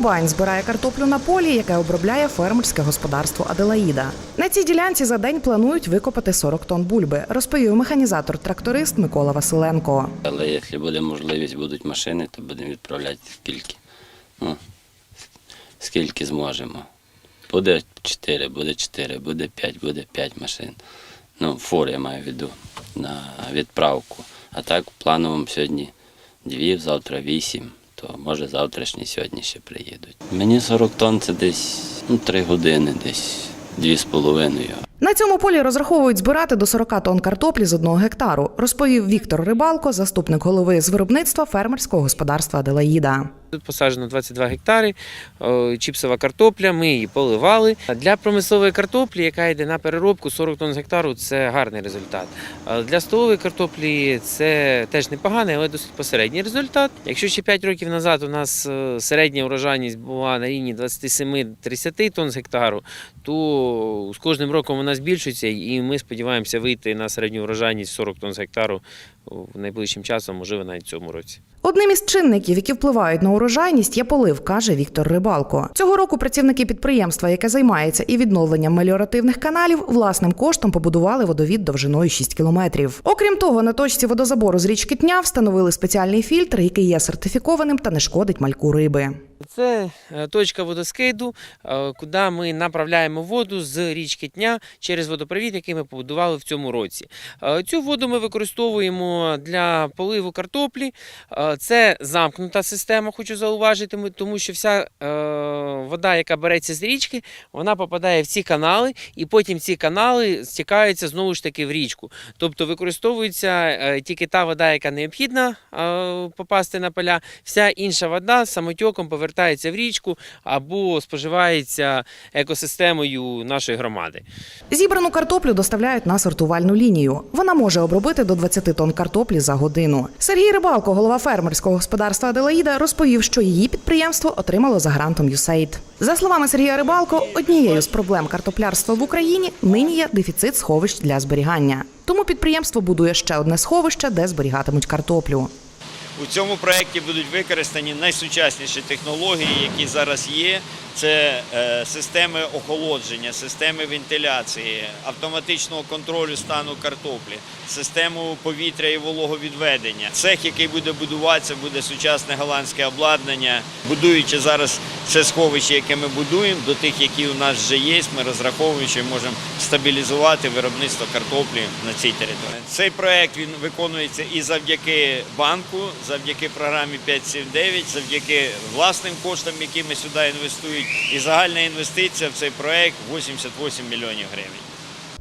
Комбайн збирає картоплю на полі, яке обробляє фермерське господарство Аделаїда. На цій ділянці за день планують викопати 40 тонн бульби, розповів механізатор-тракторист Микола Василенко. Але якщо буде можливість, будуть машини, то будемо відправляти скільки. Ну, скільки зможемо. Буде 4, буде 4, буде 5, буде 5 машин. Ну, фур я маю в виду на відправку. А так в плановому сьогодні 2, завтра 8, то може завтрашні сьогодні ще приїдуть. Мені 40 тонн це десь ну, 3 години, десь 2,5. На цьому полі розраховують збирати до 40 тонн картоплі з одного гектару, розповів Віктор Рибалко, заступник голови з виробництва фермерського господарства Аделаїда. Тут посаджено 22 гектари, чіпсова картопля, ми її поливали. Для промислової картоплі, яка йде на переробку 40 тонн з гектару, це гарний результат. Для столової картоплі це теж непоганий, але досить посередній результат. Якщо ще 5 років назад у нас е, середня урожайність була на рівні 27-30 тонн з гектару, то з кожним роком вона збільшується, і ми сподіваємося вийти на середню урожайність 40 тонн з гектару в найближчим часом, можливо, навіть в цьому році. Одним із чинників, які впливають на урожайність, є полив, каже Віктор Рибалко. Цього року працівники підприємства, яке займається і відновленням меліоративних каналів, власним коштом побудували водовід довжиною 6 кілометрів. Окрім того, на точці водозабору з річки Тня встановили спеціальний фільтр, який є сертифікованим та не шкодить мальку риби. Це е, точка водоскиду, е, куди ми направляємо воду з річки Тня через водопровід, який ми побудували в цьому році. Е, Цю воду ми використовуємо для поливу картоплі. Це замкнута система, хочу зауважити, тому що вся вода, яка береться з річки, вона попадає в ці канали, і потім ці канали стікаються знову ж таки в річку. Тобто використовується тільки та вода, яка необхідна попасти на поля, вся інша вода самотьоком повертається в річку або споживається екосистемою нашої громади. Зібрану картоплю доставляють на сортувальну лінію. Вона може обробити до 20 тонн картоплі за годину. Сергій Рибалко, голова фермерського господарства Аделаїда, розповів, що її підприємство отримало за грантом USAID. За словами Сергія Рибалко, однією з проблем картоплярства в Україні нині є дефіцит сховищ для зберігання. Тому підприємство будує ще одне сховище, де зберігатимуть картоплю. У цьому проєкті будуть використані найсучасніші технології, які зараз є. Це е, системи охолодження, системи вентиляції, автоматичного контролю стану картоплі, систему повітря і вологовідведення. Цех, який буде будуватися, буде сучасне голландське обладнання. Будуючи зараз це сховище, яке ми будуємо, до тих, які у нас вже є, ми розраховуємо, що можемо стабілізувати виробництво картоплі на цій території. Цей проект він виконується і завдяки банку, завдяки програмі 579, завдяки власним коштам, які ми сюди інвестують. І загальна інвестиція в цей проект 88 мільйонів гривень.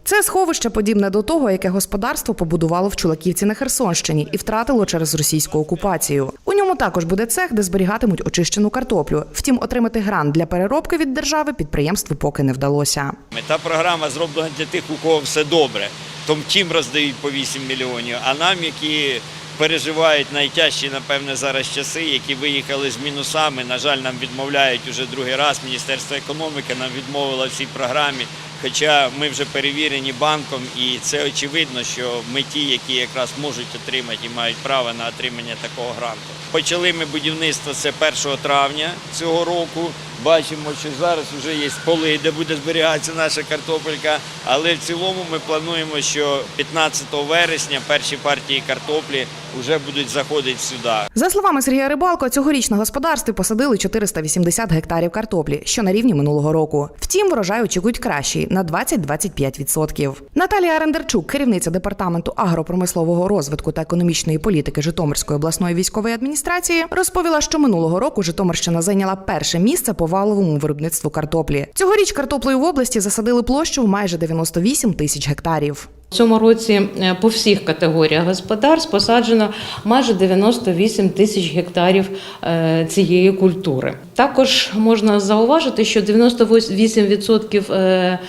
Це сховище подібне до того, яке господарство побудувало в Чулаківці на Херсонщині і втратило через російську окупацію. Також буде цех, де зберігатимуть очищену картоплю. Втім, отримати грант для переробки від держави підприємству поки не вдалося. Та програма зроблена для тих, у кого все добре. Том тим роздають по 8 мільйонів, а нам, які переживають найтяжчі, напевне, зараз часи, які виїхали з мінусами. На жаль, нам відмовляють уже другий раз. Міністерство економіки нам відмовило в цій програмі. Хоча ми вже перевірені банком, і це очевидно, що ми ті, які якраз можуть отримати і мають право на отримання такого гранту. Почали ми будівництво це 1 травня цього року. Бачимо, що зараз вже є поли, де буде зберігатися наша картопелька. Але в цілому ми плануємо, що 15 вересня перші партії картоплі вже будуть заходити сюди. За словами Сергія Рибалко, цьогоріч на господарстві посадили 480 гектарів картоплі, що на рівні минулого року. Втім, врожай очікують кращий на 20-25%. Наталія Арендерчук, керівниця департаменту агропромислового розвитку та економічної політики Житомирської обласної військової адміністрації, розповіла, що минулого року Житомирщина зайняла перше місце по валовому виробництву картоплі. Цьогоріч картоплею в області засадили площу в майже 98 тисяч гектарів. В цьому році е, по всіх категоріях господарств посаджено майже 98 тисяч гектарів е, цієї культури. Також можна зауважити, що 98% е,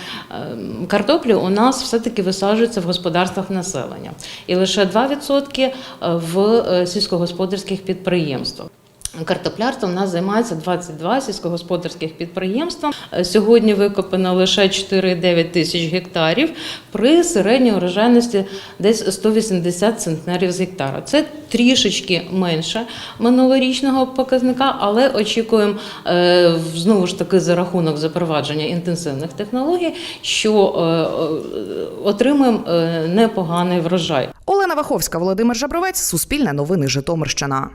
картоплі у нас все-таки висаджується в господарствах населення, і лише 2% в сільськогосподарських підприємствах. Картоплярством у нас займається 22 сільськогосподарських підприємств. Е, Сьогодні викопано лише 4,9 тисяч гектарів при середній урожайності десь 180 центнерів з гектара. Це трішечки менше минулорічного показника, але очікуємо е, знову ж таки за рахунок запровадження інтенсивних технологій, що е, е, отримаємо непоганий врожай. Олена Ваховська, Володимир Жабровець, Суспільне новини Житомирщина.